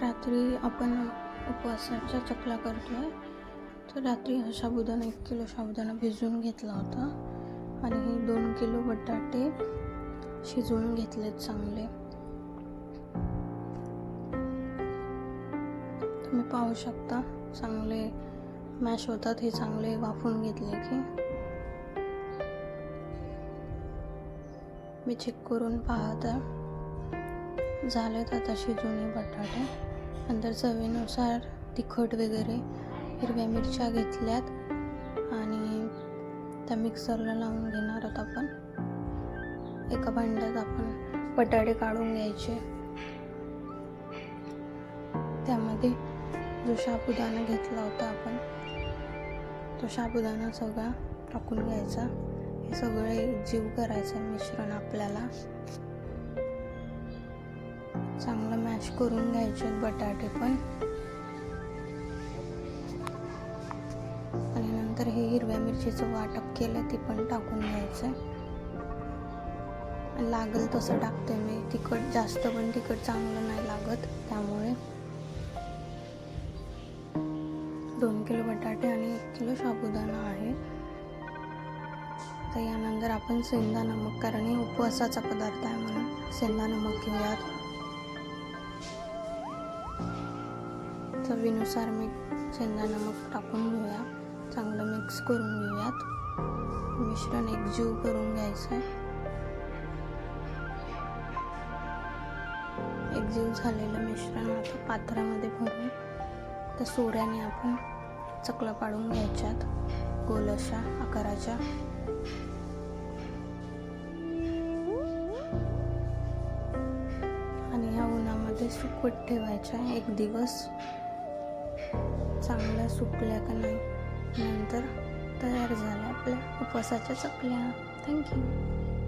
रात्री आपण उपवासाच्या चकला करतो आहे तर रात्री हा साबुदाणा एक किलो साबुदाणा भिजवून घेतला होता. आणि दोन किलो बटाटे शिजवून घेतलेत चांगले. तुम्ही पाहू शकता चांगले मॅश होतात. हे चांगले वाफून घेतले की. मी चेक करून पाहत. आहे झालेत आता शिजून हे बटाटे. नंतर चवीनुसार तिखट वगैरे हिरव्या मिरच्या घेतल्यात आणि त्या मिक्सरला लावून घेणार आहोत आपण. एका भांड्यात आपण बटाटे काढून घ्यायचे. त्यामध्ये जो साबुदाणा घेतला होता आपण तो साबुदाणा सगळा टाकून घ्यायचा. हे सगळं एकजीव करायचं मिश्रण आपल्याला. चांगलं मॅश करून घ्यायचे बटाटे पण. आणि नंतर हे हिरव्या मिरचीचं वाटप केलं ते पण टाकून घ्यायचं. लागल तसं टाकते मी. तिखट जास्त पण तिखट चांगलं नाही लागत त्यामुळे. दोन किलो बटाटे आणि एक किलो साबुदाणा आहे. तर यानंतर आपण सेंदा नमक कारण हे उपवासाचा पदार्थ आहे म्हणून सेंदा नमक घेऊयात. चवीनुसार मीठ शेंगा नमक टाकून घेऊया. चांगलं मिक्स करून घेऊयात. मिश्रण एकजीव करून घ्यायचं आहे एकजीव झालेलं मिश्रण आता पात्रामध्ये भरून त्या सोऱ्याने आपण चकला पाडून घ्यायच्यात. गोल अशा आकाराच्या. आणि या उन्हामध्ये सुकवत ठेवायच्या एक दिवस. चांगल्या सुकल्या का नाही? नंतर तयार झाल्या आपल्या उपवासाच्या चकल्या. थँक्यू